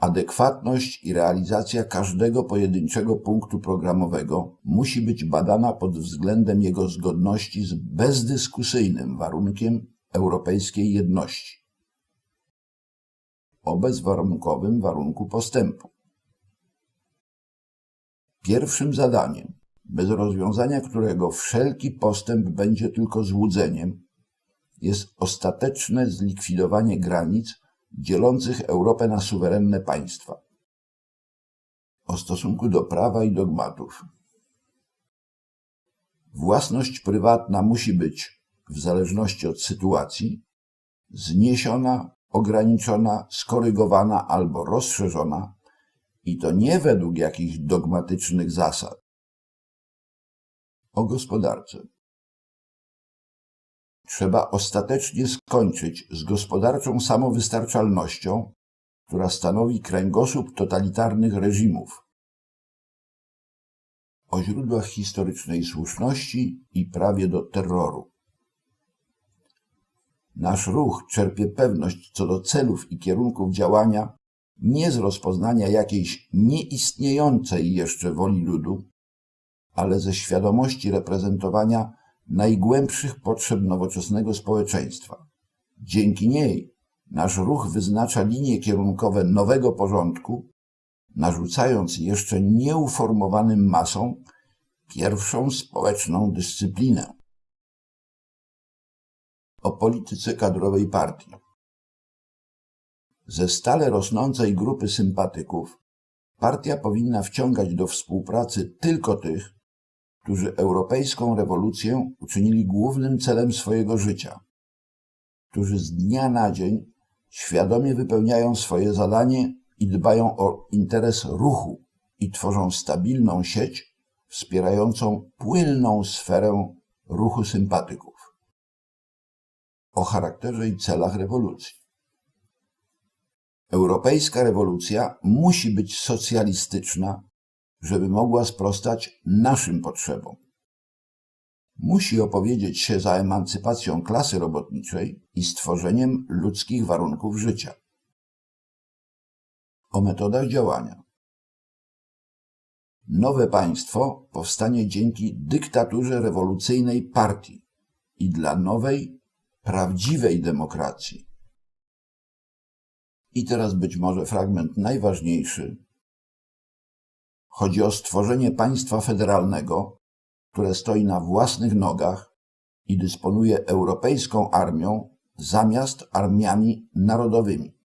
Adekwatność i realizacja każdego pojedynczego punktu programowego musi być badana pod względem jego zgodności z bezdyskusyjnym warunkiem europejskiej jedności o bezwarunkowym warunku postępu. Pierwszym zadaniem, bez rozwiązania którego wszelki postęp będzie tylko złudzeniem, jest ostateczne zlikwidowanie granic dzielących Europę na suwerenne państwa. O stosunku do prawa i dogmatów. Własność prywatna musi być, w zależności od sytuacji, zniesiona, ograniczona, skorygowana albo rozszerzona i to nie według jakichś dogmatycznych zasad. O gospodarce. Trzeba ostatecznie skończyć z gospodarczą samowystarczalnością, która stanowi kręgosłup totalitarnych reżimów. O źródłach historycznej słuszności i prawie do terroru. Nasz ruch czerpie pewność co do celów i kierunków działania nie z rozpoznania jakiejś nieistniejącej jeszcze woli ludu, ale ze świadomości reprezentowania najgłębszych potrzeb nowoczesnego społeczeństwa. Dzięki niej nasz ruch wyznacza linie kierunkowe nowego porządku, narzucając jeszcze nieuformowanym masom pierwszą społeczną dyscyplinę. O polityce kadrowej partii. Ze stale rosnącej grupy sympatyków partia powinna wciągać do współpracy tylko tych, którzy europejską rewolucję uczynili głównym celem swojego życia, którzy z dnia na dzień świadomie wypełniają swoje zadanie i dbają o interes ruchu i tworzą stabilną sieć wspierającą płynną sferę ruchu sympatyków. O charakterze i celach rewolucji. Europejska rewolucja musi być socjalistyczna żeby mogła sprostać naszym potrzebom. Musi opowiedzieć się za emancypacją klasy robotniczej i stworzeniem ludzkich warunków życia. O metodach działania. Nowe państwo powstanie dzięki dyktaturze rewolucyjnej partii i dla nowej, prawdziwej demokracji. I teraz być może fragment najważniejszy Chodzi o stworzenie państwa federalnego, które stoi na własnych nogach i dysponuje europejską armią zamiast armiami narodowymi.